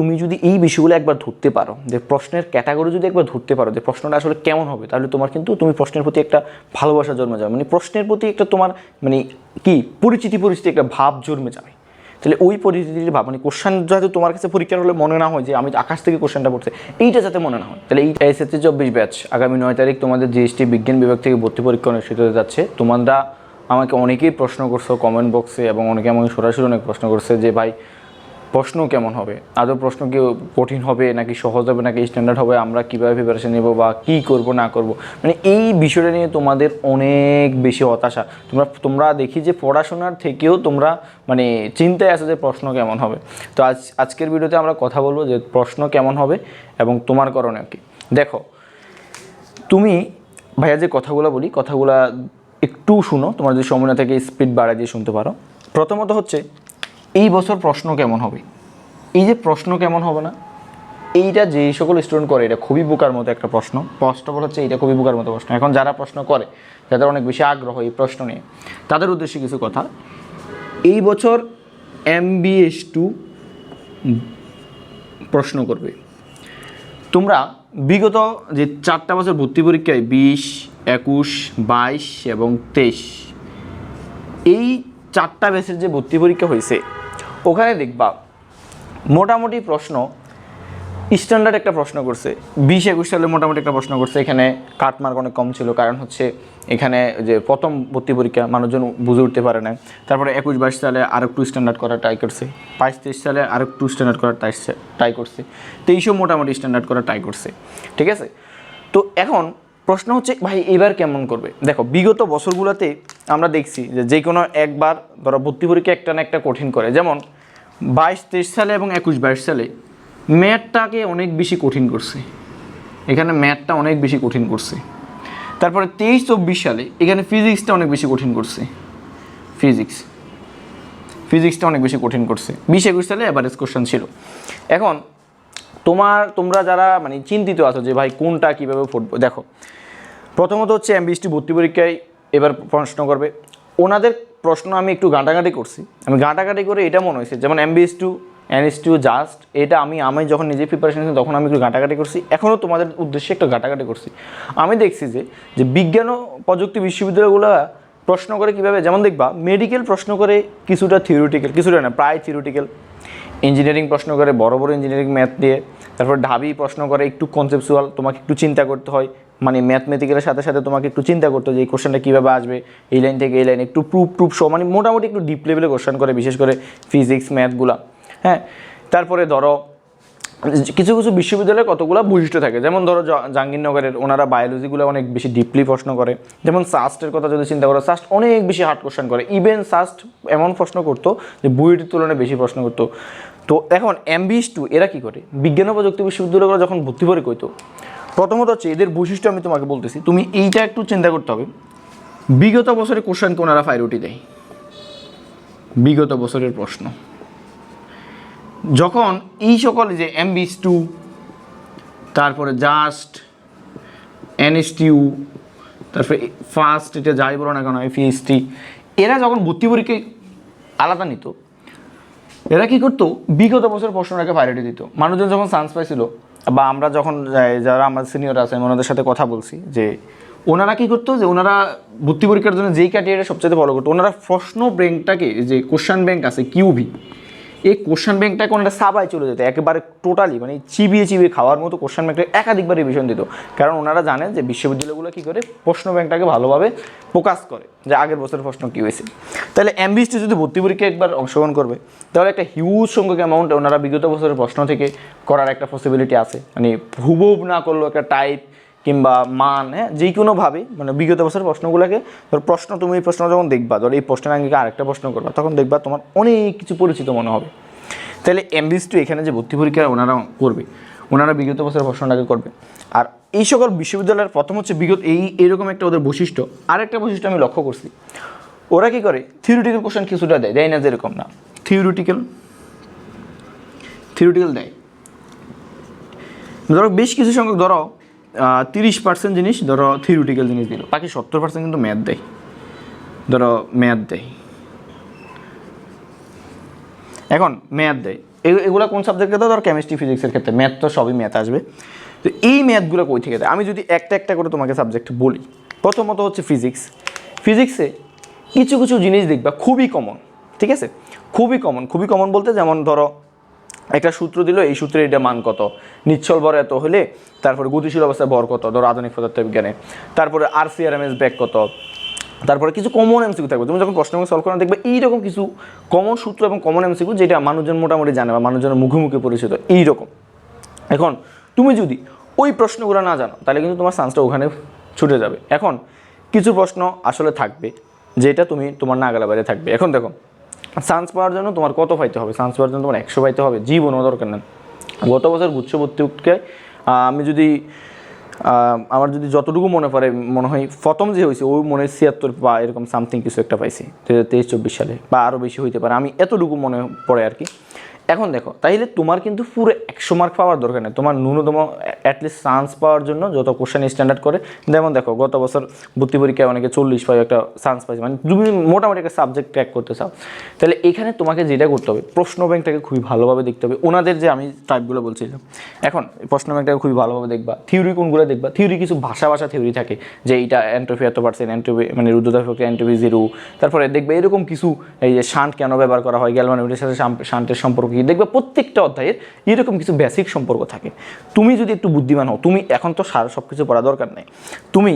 তুমি যদি এই বিষয়গুলো একবার ধরতে পারো, যে প্রশ্নের ক্যাটাগরি যদি একবার ধরতে পারো, যে প্রশ্নটা আসলে কেমন হবে, তাহলে তোমার কিন্তু, তুমি প্রশ্নের প্রতি একটা ভালোবাসা জন্মে যাবে। মানে প্রশ্নের প্রতি একটা তোমার মানে কি, পরিচিতি পরিস্থিতি, একটা ভাব জন্মে যাবে। তাহলে ওই পরিস্থিতির ভাব মানে কোশ্চেন যাতে তোমার কাছে পরীক্ষার হলে মনে না হয় যে আমি আকাশ থেকে কোশ্চেনটা পড়ছে, এইটা যাতে মনে না হয়। তাহলে এই এসএসসি চব্বিশ ব্যাচ আগামী নয় তারিখ তোমাদের জিএসটি বিজ্ঞান বিভাগ থেকে ভর্তি পরীক্ষা অনুষ্ঠিত হতে যাচ্ছে। তোমরা আমাকে অনেকেই প্রশ্ন করছ কমেন্ট বক্সে এবং অনেকে আমাকে সরাসরি অনেক প্রশ্ন করছে যে, ভাই প্রশ্ন কেমন হবে? আদৌ প্রশ্ন কি কঠিন হবে, নাকি সহজ হবে, নাকি স্ট্যান্ডার্ড হবে? আমরা কীভাবে প্রিপারেশন নেব বা কী করব, না করব? মানে এই বিষয়টা নিয়ে তোমাদের অনেক বেশি হতাশা। তোমরা তোমরা দেখি যে পড়াশোনার থেকেও তোমরা মানে চিন্তায় আছে যে প্রশ্ন কেমন হবে। তো আজ, আজকের ভিডিওতে আমরা কথা বলব যে প্রশ্ন কেমন হবে এবং তোমার করণীয় কি। দেখো, তুমি, ভাইয়া যে কথাগুলো বলি, কথাগুলো একটু শুনো। তোমার যদি সময় না থেকে স্পিড বাড়ায় দিয়ে শুনতে পারো। প্রথমত হচ্ছে এই বছর প্রশ্ন কেমন হবে? এই যে প্রশ্ন কেমন হবে না? এইটা যে সকল স্টুডেন্ট করে, এটা খুবই বোকার মতো একটা প্রশ্ন। ফার্স্ট অফ অল হচ্ছে এটা খুবই বোকার মতো প্রশ্ন। এখন যারা প্রশ্ন করে, যাদের অনেক বেশি আগ্রহ এই প্রশ্ন নিয়ে, তাদের উদ্দেশ্যে কিছু কথা। এই বছর এমবিএস টু প্রশ্ন করবে। তোমরা বিগত যে চারটা বছর ভর্তি পরীক্ষায় বিশ, একুশ, বাইশ এবং তেইশ, এই চারটা ব্যাচের যে ভর্তি পরীক্ষা হয়েছে ওখানে দেখবা মোটামুটি প্রশ্ন স্ট্যান্ডার্ড একটা প্রশ্ন করছে। বিশ একুশ সালে মোটামুটি একটা প্রশ্ন করছে, এখানে কাটমার্ক অনেক কম ছিল, কারণ হচ্ছে এখানে যে প্রথম ভর্তি পরীক্ষা, মানুষজন বুঝে উঠতে পারে না। তারপরে একুশ বাইশ সালে আর একটু স্ট্যান্ডার্ড করার ট্রাই করছে, বাইশ তেইশ সালে আর একটু স্ট্যান্ডার্ড করার ট্রাই করছে তেইশও মোটামুটি স্ট্যান্ডার্ড করার ট্রাই করছে, ঠিক আছে? তো এখন প্রশ্ন হচ্ছে, ভাই, এবার কেমন করবে? দেখো, বিগত বছরগুলোতে আমরা দেখছি যে যে কোনো একবার ধরো ভর্তি পরীক্ষা একটা না একটা কঠিন করে। যেমন বাইশ, তেইশ সালে এবং একুশ, বাইশ সালে ম্যাথটাকে অনেক বেশি কঠিন করছে। এখানে ম্যাথটা অনেক বেশি কঠিন করছে। তারপরে তেইশ, চব্বিশ সালে এখানে ফিজিক্সটা অনেক বেশি কঠিন করছে। ফিজিক্স। ফিজিক্সটা অনেক বেশি কঠিন করছে। বিশ, একুশ সালে অ্যাভারেজ কোশ্চেন ছিল। এখন তোমার, তোমরা যারা মানে চিন্তিত আছো যে, ভাই, কোনটা কীভাবে ফুটবো দেখো প্রথমত হচ্ছে এমবিএসটি ভর্তি পরীক্ষায় এবার প্রশ্ন করবে। ওনাদের প্রশ্ন আমি একটু ঘাঁটাঘাঁটি করছি। আমি ঘাঁটাঘাঁটি করে এটা মনে হয়েছে, যেমন MBS two NS two just এটা আমি আমি যখন নিজে প্রিপারেশন নিয়েছি তখন আমি একটু ঘাঁটাঘাঁটি করছি। এখনও তোমাদের উদ্দেশ্যে একটু ঘাঁটাঘাঁটি করছি। আমি দেখছি যে যে বিজ্ঞান ও প্রযুক্তি বিশ্ববিদ্যালয়গুলো প্রশ্ন করে কীভাবে, যেমন দেখবা মেডিকেল প্রশ্ন করে কিছুটা থিওরিটিক্যাল কিছুটা না, প্রায় থিওরিটিক্যাল ইঞ্জিনিয়ারিং প্রশ্ন করে, বড় বড় ইঞ্জিনিয়ারিং ম্যাথ দিয়ে, তারপর ঢাবি প্রশ্ন করে, একটু কনসেপচুয়াল তোমাকে একটু চিন্তা করতে হয়। মানে ম্যাথমেটিক্যালের সাথে সাথে তোমাকে একটু চিন্তা করতে যে এই কোশ্চেনটা কীভাবে আসবে, এই লাইন থেকে এই লাইন একটু প্রুফ প্রুফ সহ মানে মোটামুটি একটু ডিপ লেভেলে কোশ্চেন করে, বিশেষ করে ফিজিক্স ম্যাথগুলা হ্যাঁ? তারপরে ধরো, কিছু কিছু বিশ্ববিদ্যালয়ে কতগুলো বৈশিষ্ট্য থাকে? যেমন ধরো জাহাঙ্গীরনগরের ওনারা বায়োলজিগুলো অনেক বেশি ডিপলি প্রশ্ন করে। যেমন সাস্টের কথা যদি চিন্তা করো সাস্ট অনেক বেশি হার্ড কোশ্চেন করে। ইভেন সাস্ট এমন প্রশ্ন করতো যে বুয়েটের তুলনায় বেশি প্রশ্ন করতো। তো এখন এমবিএস টু এরা কী করে? বিজ্ঞান ও প্রযুক্তি বিশ্ববিদ্যালয়গুলো যখন ভর্তি করে কইতো প্রথমত হচ্ছে এদের বৈশিষ্ট্য আমি তোমাকে বলতেছি, তুমি এইটা একটু চিন্তা করতে হবে। বিগত বছরের কোশ্চেনকে ওনারা ফাইরুটি দেয়? বিগত বছরের প্রশ্ন। যখন এই সকল যে এমবিস টু তারপরে জাস্ট এনএসটিউ তারপরে ফার্স্ট এটা যাই বলো না কেন এফিএসটি এরা যখন ভর্তি পরীক্ষায় আলাদা নিত, এরা কি করতো? বিগত বছর প্রশ্নটাকে প্রায়োরিটি দিত। মানুষজন যখন চান্স পাইছিল বা আমরা যখন যারা আমার সিনিয়র আছে ওনাদের সাথে কথা বলছি, যে ওনারা কি করতো, যে ওনারা ভর্তি পরীক্ষার জন্য যেই ক্যাটেগরিটা সবচেয়ে ফলো করতো, ওনারা প্রশ্ন ব্যাংকটাকে যে কোশ্চান ব্যাংক আছে কিউভি এই কোশ্চান ব্যাংকটাকে ওনারা সাবাই চলে যেত, একেবারে টোটালি মানে চিবিয়ে চিবিয়ে খাওয়ার মতো কোশ্চান ব্যাংকটা একাধিকবার রিভিশন দিত। কারণ ওনারা জানেন যে বিশ্ববিদ্যালয়গুলো কী করে, প্রশ্ন ব্যাংকটাকে ভালোভাবে প্রকাশ করে যে আগের বছরের প্রশ্ন কী হয়েছে। তাহলে এমবিএসটি যদি ভর্তি পরীক্ষায় একবার অংশগ্রহণ করবে, তাহলে একটা হিউজ সংখ্যক অ্যামাউন্ট ওনারা বিগত বছরের প্রশ্ন থেকে করার একটা পসিবিলিটি আছে। মানে হুবহুব না করলেও একটা টাইপ কিংবা মান হ্যাঁ যে কোনোভাবে মানে বিগত বছরের প্রশ্নগুলোকে, ধর প্রশ্ন তুমি এই প্রশ্ন যখন দেখবা, ধর এই প্রশ্নের আঙ্গিকে আরেকটা প্রশ্ন করবা তখন দেখবা তোমার অনেক কিছু পরিচিত মনে হবে। তাহলে এমবিএস টু এখানে যে ভর্তি পরীক্ষা ওনারা করবে, ওনারা বিগত বছরের প্রশ্নটাকে করবে। আর এই সকল বিশ্ববিদ্যালয়ের প্রথম হচ্ছে বিগত এই, এরকম একটা ওদের বৈশিষ্ট্য। আরেকটা বৈশিষ্ট্য আমি লক্ষ্য করছি, ওরা কী করে থিওরিটিক্যাল কোশ্চেন কিছুটা দেয় দেয় না যেরকম না। থিওরিটিক্যাল থিওরিটিক্যাল দেয়। ধরো বেশ কিছু সংখ্যক, ধরো তিরিশ পার্সেন্ট জিনিস, ধরো থিওরিটিক্যাল জিনিস দিল। বাকি সত্তর পার্সেন্ট কিন্তু ম্যাথ দেয়। ধরো ম্যাথ দেয়। এখন ম্যাথ দেয়। এগুলো কোন সাবজেক্টে তো ধর কেমিস্ট্রি ফিজিক্সের ক্ষেত্রে। ম্যাথ তো সবই ম্যাথ আসবে। তো এই ম্যাথগুলো কই থেকে দেয়? আমি যদি একটা একটা করে তোমাকে সাবজেক্ট বলি। প্রথমত হচ্ছে ফিজিক্স ফিজিক্সে কিছু কিছু জিনিস দেখবা খুবই কমন ঠিক আছে? খুবই কমন খুবই কমন বলতে যেমন ধরো একটা সূত্র দিল, এই সূত্রে এটা মান কত? নিচ্ছল ভর এত হলে তারপরে গতিশীল অবস্থায় ভর কত? ধরো আধুনিক পদার্থ বিজ্ঞানে তারপরে R C R M S back কত? তারপরে কিছু কমন এমসিকিউ থাকবে। তুমি যখন প্রশ্ন সলভ করো, দেখবে এইরকম কিছু কমন সূত্র এবং কমন এমসিকিউ যেটা মানুষজন মোটামুটি জানে বা মানুষজনের মুখে মুখে পরিচিত, এইরকম। এখন তুমি যদি ওই প্রশ্নগুলো না জানো, তাহলে কিন্তু তোমার চান্সটা ওখানে ছুটে যাবে। এখন কিছু প্রশ্ন আসলে থাকবে, যেটা তুমি তোমার নাগালে বাইরে থাকবে। এখন দেখো চান্স পাওয়ার জন্য তোমার কত পাইতে হবে? চান্স পাওয়ার জন্য তোমার একশো পাইতে হবে। জীবনও দরকার নেই। গত বছর গুচ্ছ ভর্তি আমি যদি আমার যদি যতটুকু মনে পড়ে, মনে হয় প্রথম যে হয়েছে, ওই মনে হয় ছিয়াত্তর বা এরকম সামথিং কিছু একটা পাইছি তেইশ, চব্বিশ সালে, বা আরও বেশি হইতে পারে। আমি এতটুকু মনে পড়ে আর কি। এখন দেখো, তাইলে তোমার কিন্তু পুরো একশো মার্ক পাওয়ার দরকার নেই। তোমার ন্যূনতম অ্যাটলিস্ট চান্স পাওয়ার জন্য যত কোশ্চেন স্ট্যান্ডার্ড করে। যেমন দেখো, গত বছর ভর্তি পরীক্ষায় অনেকে চল্লিশ পাই একটা চান্স পাইছে। মানে তুমি মোটামুটি একটা সাবজেক্ট ক্র্যাক করতে চাও। তাহলে এখানে তোমাকে যেটা করতে হবে, প্রশ্ন ব্যাংকটাকে খুবই ভালোভাবে দেখতে হবে। ওনাদের যে আমি টাইপগুলো বলছিলাম, এখন প্রশ্ন ব্যাংকটাকে খুবই ভালোভাবে দেখবা। থিওরি কোনগুলো দেখবা? থিওরি কিছু ভাষা ভাষা থিওরি থাকে, যে এইটা এন্ট্রোফি এত পার্সেন্ট এন্ট্রোফি মানে রুদ্রতা প্রক্রিয়া এন্ট্রোফি জিরো তারপরে দেখবে এরকম কিছু, এই যে শান্ট কেন ব্যবহার করা হয় গ্যালভানোমিটারের সাথে শাম- শান্টের সম্পর্ক কি দেখবে প্রত্যেকটা অধ্যায়ের এরকম কিছু বেসিক সম্পর্ক থাকে। তুমি যদি একটু বুদ্ধিমান হও, তুমি এখন তো সার সব কিছু পড়া দরকার নেই। তুমি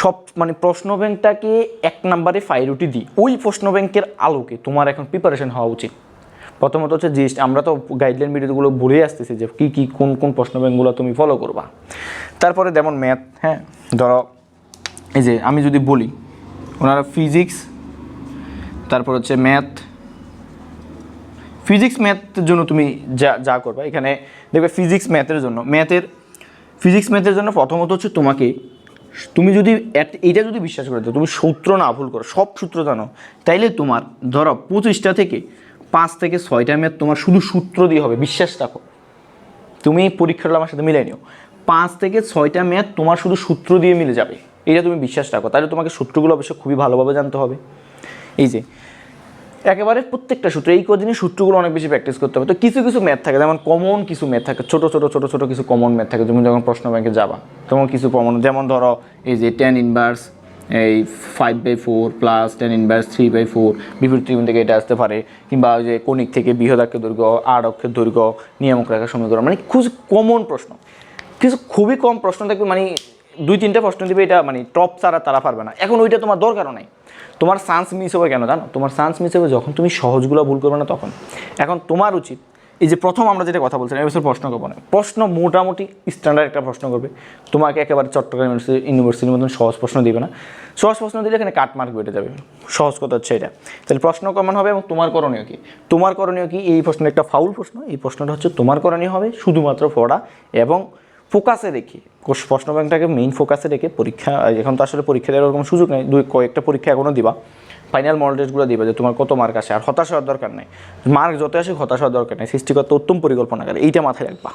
সব মানে প্রশ্ন ব্যাংকটাকে এক নম্বরে ফাইরুটি দিই। ওই প্রশ্ন ব্যাংকের আলোকে তোমার এখন প্রিপারেশন হওয়া উচিত। প্রথমত হচ্ছে জিএসটি আমরা তো গাইডলাইন ভিডিওগুলো বলে আসতেছি যে, কী কী, কোন কোন প্রশ্ন ব্যাংকগুলো তুমি ফলো করবা। তারপরে যেমন ম্যাথ হ্যাঁ? ধরো, এই যে আমি যদি বলি, ওনারা ফিজিক্স তারপর হচ্ছে ম্যাথ ফিজিক্স ম্যাথের জন্য তুমি যা যা করবা, এখানে দেখবে ফিজিক্স ম্যাথের জন্য। ম্যাথের ফিজিক্স ম্যাথের জন্য প্রথমত হচ্ছে তোমাকে, তুমি যদি এট- যদি বিশ্বাস করে তুমি সূত্র না ভুল করো, সব সূত্র জানো, তাইলে তোমার ধরো পঁচিশটা থেকে পাঁচ থেকে ছয়টা ম্যাথ তোমার শুধু সূত্র দিয়ে হবে, বিশ্বাস রাখো। তুমি পরীক্ষাটা আমার সাথে মিলাই নিও। পাঁচ থেকে ছয়টা ম্যাথ তোমার শুধু সূত্র দিয়ে মিলে যাবে এটা তুমি বিশ্বাস রাখো। তাহলে তোমাকে সূত্রগুলো অবশ্য খুবই ভালোভাবে জানতে হবে। এই যে একেবারে প্রত্যেকটা সূত্র, এই কদিনে সূত্রগুলো অনেক বেশি প্র্যাকটিস করতে হবে। তো কিছু কিছু ম্যাথ থাকে, যেমন কমন কিছু ম্যাথ থাকে, ছোট ছোট ছোট ছোট কিছু কমন ম্যাথ থাকে। তুমি যখন প্রশ্ন ব্যাংকে যাবা তখন কিছু কমন যেমন ধরো এই যে টেন ইনভার্স এই five by four plus ten inverse three by four বিপরীত ত্রিকোণ থেকে এটা আসতে পারে। কিংবা ওই যে কণিক থেকে বৃহদাক্ষের দৈর্ঘ্য আট অক্ষের দৈর্ঘ্য, নিয়ামক রেখা সমীকরণ মানে খুব কমন প্রশ্ন। কিছু খুবই কম প্রশ্ন থাকবে মানে দুই তিনটা প্রশ্ন দিবে, এটা মানে টপ ছাড়া তারা পারবে না। এখন ওইটা তোমার দরকারও নাই। তোমার চান্স মিস হবে কেন জানো? তোমার চান্স মিস হবে যখন তুমি সহজগুলো ভুল করবে না তখন। এখন তোমার উচিত, এই যে প্রথম আমরা যেটা কথা বলছিলাম এবছর প্রশ্ন করব না। প্রশ্ন মোটামুটি স্ট্যান্ডার্ড একটা প্রশ্ন করবে। তোমাকে একেবারে চট্টগ্রাম ইউনিভার্সিটি ইউনিভার্সিটির মতন সহজ প্রশ্ন দিবে না। সহজ প্রশ্ন দিলে এখানে কাট মার্ক বেটে যাবে। সহজ কথা হচ্ছে এটা। তাহলে প্রশ্ন কমন হবে এবং তোমার করণীয় কি? তোমার করণীয় কি? এই প্রশ্ন একটা ফাউল প্রশ্ন। এই প্রশ্নটা হচ্ছে তোমার করণীয় হবে শুধুমাত্র পড়া এবং ফোকাসে রেখে প্রশ্ন ব্যাংকটাকে মেইন ফোকাসে রেখে পরীক্ষা, এখন তো আসলে পরীক্ষা দেওয়ার ওরকম সুযোগ নেই। দুই, কয়েকটা পরীক্ষা এখনও দিবা। ফাইনাল মডেল টেস্টগুলো দিবা যে তোমার কত মার্ক আসে আর হতাশ হওয়ার দরকার নেই। মার্ক যত আসে হতাশ হওয়ার দরকার নেই। সৃষ্টিকর্তা উত্তম পরিকল্পনা করে, এইটা মাথায় রাখবা।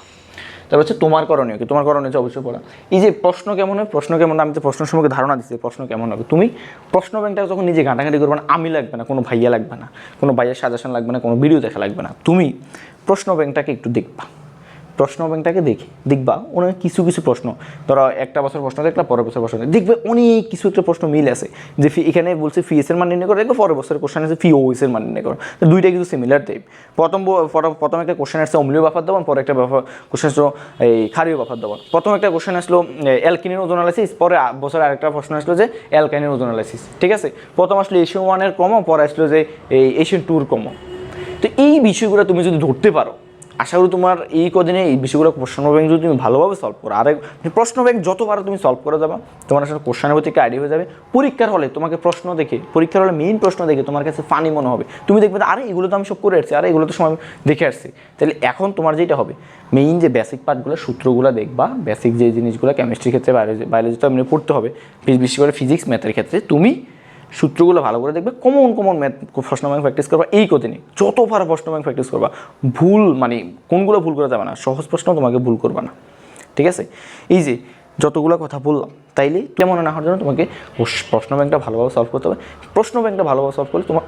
তারপর হচ্ছে তোমার করণীয় কি? তোমার করণীয় হচ্ছে অবশ্যই পড়া। এই যে প্রশ্ন কেমন হয়? প্রশ্ন কেমন? আমি তো প্রশ্ন সম্পর্কে ধারণা দিচ্ছি প্রশ্ন কেমন হবে। তুমি প্রশ্ন ব্যাংকটা যখন নিজে ঘাঁটাঘাঁটি করবে না, আমি লাগবে না, কোনো ভাইয়া লাগবে না, কোনো ভাইয়ের সাজেশন লাগবে না, কোনো ভিডিও দেখা লাগবে না। তুমি প্রশ্ন ব্যাংকটাকে একটু দেখবা। প্রশ্ন ব্যাংকটাকে দেখি, দেখবা অনেক কিছু কিছু প্রশ্ন। ধরো একটা বছর প্রশ্ন দেখলা, পরের বছর প্রশ্ন দেখবে অনেক কিছু একটা প্রশ্ন মিল আছে। যে ফি এখানে বলছে ফি এস এর মান নির্ণয় করে, দেখবে পরের বছরের কোশ্চেন আছে ফি ও এস এর মান নির্ণয় করো। তো দুইটা কিছু সিমিলার টাইপ প্রথম প্রথম একটা কোশ্চেন আসছে অম্লীয় বাফার দেবন পরে একটা বাফা কোশ্চেন আসলো এই ক্ষারীয় বাফার দেবন প্রথম একটা কোশ্চেন আসলো অ্যালকিনের ওজন অ্যানালাইসিস পরে বছর আরেকটা প্রশ্ন আসলো যে অ্যালকাইনের ওজন অ্যানালাইসিস ঠিক আছে? প্রথম আসলো এশিয়ান ওয়ানের ক্রম, পরে আসলো যে এই এশিয়ান টুর ক্রম। তো এই বিষয়গুলো তুমি যদি ধরতে পারো আশা করি তোমার এই কদিনে এই বিষয়গুলো প্রশ্ন ব্যাংক যদি তুমি ভালোভাবে সলভ করো। আর প্রশ্ন ব্যাংক যত পারো তুমি সলভ করে যাবা, তোমার আসলে কোশ্চেনের প্রতি আইডিয়া হয়ে যাবে। পরীক্ষার হলে তোমাকে প্রশ্ন দেখে, পরীক্ষার হলে মেইন প্রশ্ন দেখে তোমার কাছে ফানি মনে হবে। তুমি দেখবে আরে, এগুলো তো আমি সব করে আসছি, আরে, এগুলো তো সময় দেখে আসছি। তাহলে এখন তোমার যেটা হবে মেইন যে বেসিক পার্টগুলো সূত্রগুলো দেখবা বেসিক যে জিনিসগুলো কেমিস্ট্রির ক্ষেত্রে বায়োলজি বায়োলজি তো এমনি পড়তে হবে। বিশেষ করে ফিজিক্স ম্যাথের ক্ষেত্রে তুমি সূত্রগুলো ভালো করে দেখবে, কমন কমন ম্যাথ প্রশ্ন ব্যাংক প্র্যাকটিস করবা, এই কদিনে। যত পারো প্রশ্ন ব্যাংক প্র্যাকটিস করবা, ভুল মানে কোনগুলো ভুল করা যাবে না, সহজ প্রশ্ন তোমাকে ভুল করবা না। ঠিক আছে? এই যে যতগুলো কথা বললাম, তাইলে কেমন না হওয়ার জন্য তোমাকে প্রশ্ন ব্যাংকটা ভালোভাবে সলভ করতে হবে। প্রশ্ন ব্যাংকটা ভালোভাবে সলভ করলে তোমার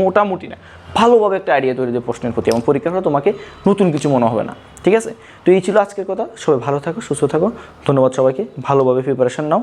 মোটামুটি না, ভালোভাবে একটা আইডিয়া তৈরি দেবে প্রশ্নের প্রতি, এবং পরীক্ষার হলে তোমাকে নতুন কিছু মনে হবে না। ঠিক আছে? তো এই ছিল আজকের কথা। সবাই ভালো থাকো, সুস্থ থাকো। ধন্যবাদ সবাইকে। ভালোভাবে প্রিপারেশন নাও।